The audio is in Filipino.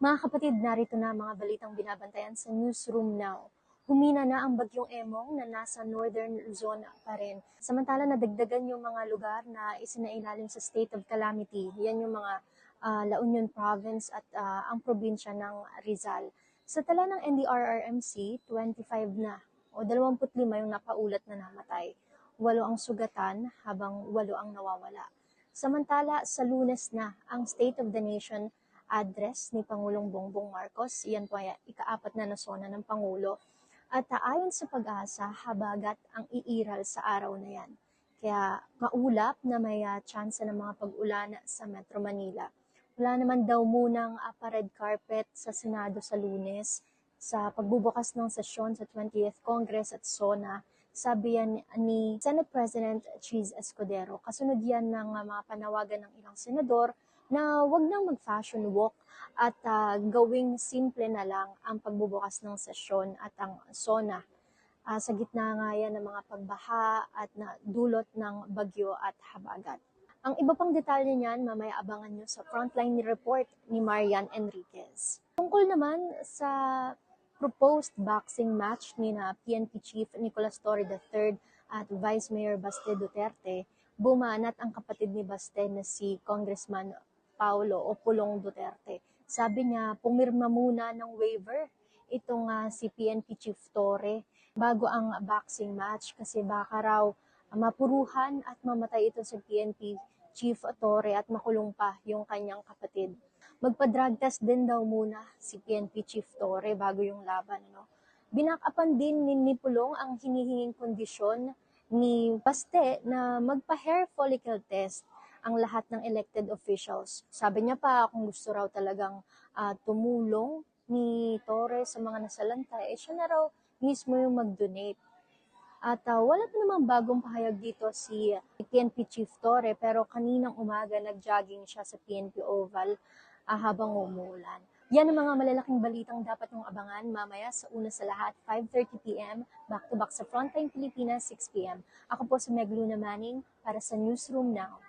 Mga kapatid, narito na mga balitang binabantayan sa Newsroom Now. Humina na ang bagyong Emong na nasa northern Luzon pa rin. Samantala, nadagdagan yung mga lugar na isinailalim sa state of calamity. Yan yung mga ah, La Union Province at ah, ang probinsya ng Rizal. Sa tala ng NDRRMC, 25 na o 25 yung napaulat na namatay. Walo ang sugatan habang walo ang nawawala. Samantala, sa lunes na ang State of the Nation address ni Pangulong Bongbong Marcos. Yan po ay ikaapat na nasona ng Pangulo. At ah, ayon sa pag-asa, habagat ang iiral sa araw na yan. Kaya maulap na may ah, tsansa ng mga pag-ulan sa Metro Manila. Wala naman daw munang uh, red carpet sa Senado sa lunes sa pagbubukas ng sesyon sa 20th Congress at SONA sabi yan ni Senate President Cheese Escudero. Kasunod yan ng uh, mga panawagan ng ilang senador na wag nang mag-fashion walk at uh, gawing simple na lang ang pagbubukas ng sesyon at ang SONA. Uh, sa gitna nga yan ng mga pagbaha at na dulot ng bagyo at habagat. Ang iba pang detalye niyan, mamaya abangan nyo sa frontline report ni Marian Enriquez. Tungkol naman sa proposed boxing match ni na PNP Chief Nicolas Torre III at Vice Mayor Baste Duterte, bumanat ang kapatid ni Baste na si Congressman Paulo o Pulong Duterte. Sabi niya, pumirma muna ng waiver itong uh, si PNP Chief Torre bago ang boxing match kasi baka raw uh, mapuruhan at mamatay ito si PNP Chief Torre at makulong pa yung kanyang kapatid magpa-drug test din daw muna si PNP Chief Torre bago yung laban. Ano? Binakapan din ni Nipulong ang hinihinging kondisyon ni Baste na magpa-hair follicle test ang lahat ng elected officials. Sabi niya pa kung gusto raw talagang uh, tumulong ni Torre sa mga nasalanta, eh siya na raw mismo yung mag-donate. At uh, wala pa namang bagong pahayag dito si PNP Chief Torre pero kaninang umaga nag-jogging siya sa PNP Oval ah, habang umuulan. Yan ang mga malalaking balitang dapat mong abangan mamaya sa una sa lahat, 5.30pm, back-to-back sa Frontline Pilipinas, 6pm. Ako po si Meg Luna Manning para sa Newsroom Now.